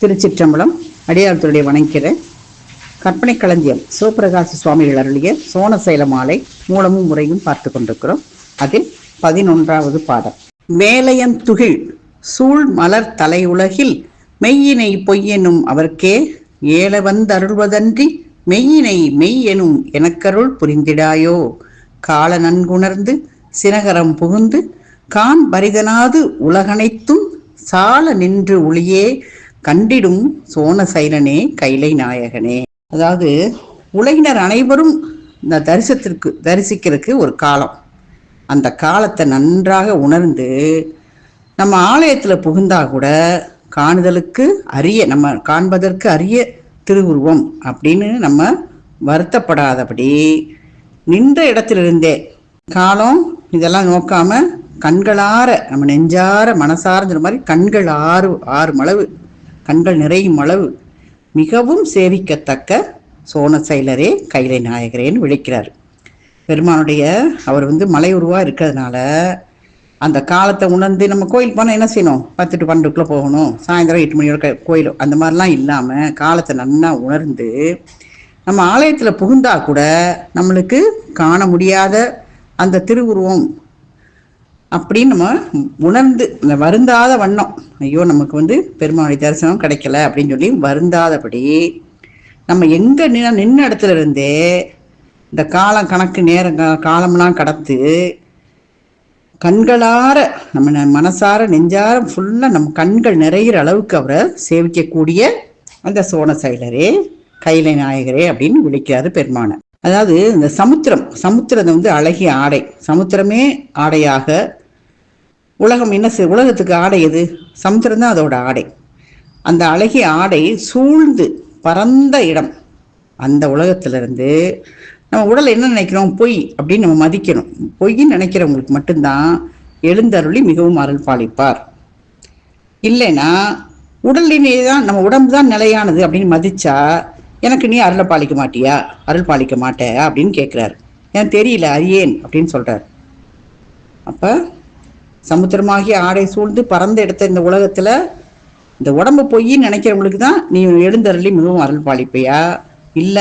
திருச்சிற்றம்பலம் அடியார்த்துடைய வணங்கிறேன் கற்பனை களஞ்சியம் சிவபிரகாச சுவாமிகள் அருளிய சோனசைல மாலை மூலமும் முறையும் பார்த்து கொண்டிருக்கிறோம். அதில் பதினொன்றாவது பாடல். மேலயம் துகில் சூழ் மலர் தலையுலகில் மெய்யினை பொய்யெனும் அவர்க்கே ஏல வந்தருள்வதன்றி மெய்யினை மெய் எனும் எனக்கருள் புரிந்திடாயோ? கால நன்குணர்ந்து சினகரம் புகுந்து கான் பரிதனாது உலகனைத்தும் சால நின்று ஒளியே கண்டிடும் சோன சைலனே கைலை நாயகனே. அதாவது உலகினர் அனைவரும் இந்த தரிசனத்திற்கு தரிசிக்கிறதுக்கு ஒரு காலம். அந்த காலத்தை நன்றாக உணர்ந்து நம்ம ஆலயத்தில் புகுந்தா கூட காணுதலுக்கு அரிய நம்ம காண்பதற்கு அரிய திருவுருவம் அப்படின்னு நம்ம வருத்தப்படாதபடி நின்ற இடத்திலிருந்தே காலம் இதெல்லாம் நோக்காம கண்களார நம்ம நெஞ்சார மனசார்ந்த மாதிரி கண்கள் ஆறு ஆறு மளவு கண்கள் நிறையும் அளவு. மிகவும் சேவிக்கத்தக்க சோனசைலரே கைலை நாயகரேன்னு விழிக்கிறார். பெருமானுடைய அவர் வந்து மலையுருவா இருக்கிறதுனால அந்த காலத்தை உணர்ந்து நம்ம கோயில் போனால் என்ன செய்யணும்? பத்து டு பன்னெண்டுக்குள்ளே போகணும். சாயந்தரம் எட்டு மணியோட க- கோயில். அந்த மாதிரிலாம் இல்லாமல் காலத்தை நன்னா உணர்ந்து நம்ம ஆலயத்தில் புகுந்தா கூட நம்மளுக்கு காண முடியாத அந்த திருவுருவம் அப்படின்னு நம்ம உணர்ந்து இந்த வருந்தாத வண்ணம். ஐயோ நமக்கு வந்து பெருமாளுடைய தரிசனம் கிடைக்கல அப்படின்னு சொல்லி வருந்தாதபடி நம்ம எங்க நின்ன நின்ன இடத்துல இருந்தே இந்த காலம் கணக்கு நேரம் கா- காலம்லாம் கடந்து கண்களார நம்ம ந- மனசார நெஞ்சார ஃபுல்லாக நம்ம கண்கள் நிறையிற அளவுக்கு அவரை சேவிக்கக்கூடிய அந்த சோன சைலரே கைலை நாயகரே அப்படின்னு விழிக்கிறாரு பெருமானை. அதாவது இந்த சமுத்திரம் சமுத்திரத்தை வந்து அழகிய ஆடை சமுத்திரமே ஆடையாக உலகம் என்ன செய் உலகத்துக்கு ஆடை எது? சமுத்திரம் தான் அதோட ஆடை. அந்த அழகிய ஆடை சூழ்ந்து பரந்த இடம். அந்த உலகத்திலிருந்து நம்ம உடலை என்ன நினைக்கிறோம்? பொய் அப்படின்னு நம்ம மதிக்கணும். பொய்ன்னு நினைக்கிறவங்களுக்கு மட்டும்தான் எழுந்தருளி மிகவும் அருள் பாலிப்பார். இல்லைன்னா உடலினே தான் நம்ம உடம்பு தான் நிலையானது அப்படின்னு மதிச்சா எனக்கு நீ அருளை பாலிக்க மாட்டியா? அருள் பாலிக்க மாட்டே அப்படின்னு கேட்குறாரு எனக்கு தெரியல அறியேன் அப்படின்னு சொல்கிறார் அப்போ சமுத்திரமாகி ஆடை சூழ்ந்து பறந்து எடுத்த இந்த உலகத்துல இந்த உடம்பு பொய்ன்னு நினைக்கிறவங்களுக்கு தான் நீ எழுந்தருளி மிகவும் அருள் பாலிப்பையா? இல்ல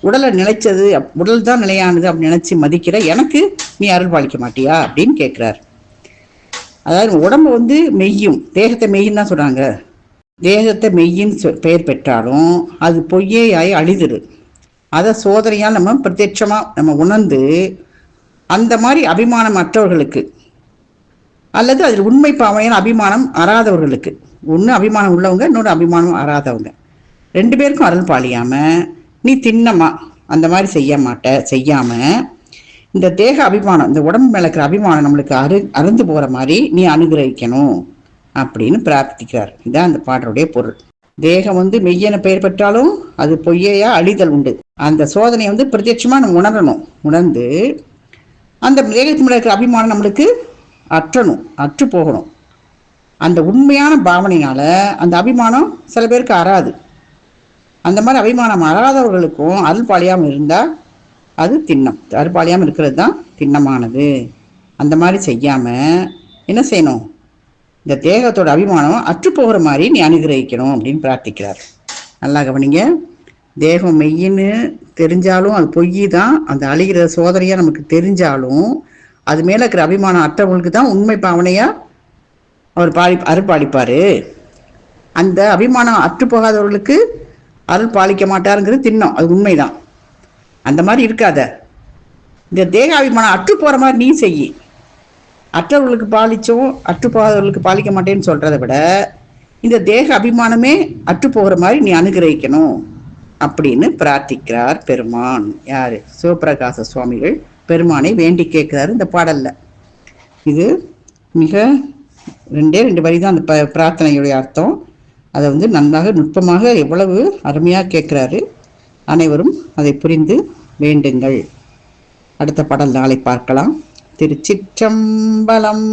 உடலை நிலைச்சது அப்- உடல் தான் நிலையானது அப்படின்னு நினைச்சு மதிக்கிற எனக்கு நீ அருள் பாலிக்க மாட்டியா? அப்படின்னு கேட்கிறார் அதாவது உடம்பு வந்து மெய்யும் தேகத்தை மெய்யும் தான் சொல்றாங்க. தேகத்தை மெய்யின்னு சொ- பெயர் பெற்றாலும் அது பொய்யே ஆகி அழிதுரு. அதை சோதனையாக நம்ம பிரத்யட்சமாக நம்ம உணர்ந்து அந்த மாதிரி அபிமானம் மற்றவர்களுக்கு அல்லது அதில் உண்மை பாவனையான அபிமானம் அறாதவர்களுக்கு. ஒன்று அபிமானம் உள்ளவங்க இன்னொரு அபிமானம் அறாதவங்க. ரெண்டு பேருக்கும் அருள் பாலியாமல் நீ தின்னமா அந்த மாதிரி செய்ய மாட்ட செய்யாமல் இந்த தேக அபிமானம் இந்த உடம்பு மேல இருக்கிற அபிமானம் நம்மளுக்கு அரு அருந்து போகிற மாதிரி நீ அனுகிரகிக்கணும் அப்படின்னு பிரார்த்திக்கிறார். இதுதான் அந்த பாடலுடைய பொருள். தேகம் வந்து மெய்யென பெயர் பெற்றாலும் அது பொய்யையா அழிதல் உண்டு. அந்த சோதனையை வந்து பிரத்யட்சமாக நம்ம உணரணும். உணர்ந்து அந்த தேகத்து மேல இருக்கிற அபிமானம் நம்மளுக்கு அற்றணும் அற்று போகணும். அந்த உண்மையான பாவனையால் அந்த அபிமானம் சில பேருக்கு அறாது. அந்த மாதிரி அபிமானம் அறாதவர்களுக்கும் அருள்பாளியாமல் இருந்தால் அது திண்ணம். அருள்பாளியாமல் இருக்கிறது தான் திண்ணமானது. அந்த மாதிரி செய்யாமல் என்ன செய்யணும்? இந்த தேகத்தோட அபிமானம் அற்று போகிற மாதிரி நீ அனுகிரகிக்கணும் அப்படின்னு பிரார்த்திக்கிறார். நல்லா கவனிங்க. தேகம் மெய்யின்னு தெரிஞ்சாலும் அது பொய் தான் அந்த அழிகிற சோதனையாக நமக்கு தெரிஞ்சாலும் அது மேலே இருக்கிற அபிமானம் அற்றவங்களுக்கு தான் உண்மை பாவனையாக அவர் பாடி அருள் பாலிப்பாரு அந்த அபிமானம் அற்று போகாதவர்களுக்கு அருள் பாலிக்க மாட்டாருங்கிறது திண்ணம். அது உண்மைதான். அந்த மாதிரி இருக்காத. இந்த தேக அபிமானம் அற்று போகிற மாதிரி நீ செய் அற்றவர்களுக்கு பாலிச்சோம் அற்று போகாதவர்களுக்கு பாலிக்க மாட்டேன்னு சொல்றதை விட இந்த தேக அபிமானமே அற்று போகிற மாதிரி நீ அனுகிரகிக்கணும். அப்படின்னு பிரார்த்திக்கிறார் பெருமான். யாரு? சிவபிரகாச சுவாமிகள். பெருமானை வேண்டி கேட்கிறாரு இந்த பாடல்ல. இது மிக ரெண்டே ரெண்டு வரி தான் அந்த ப பிரார்த்தனையுடைய அர்த்தம். அதை வந்து நன்றாக நுட்பமாக எவ்வளவு அருமையாக கேட்குறாரு. அனைவரும் அதை புரிந்து வேண்டுங்கள். அடுத்த பாடல் நாளை பார்க்கலாம். திருச்சிற்றம்பலம்.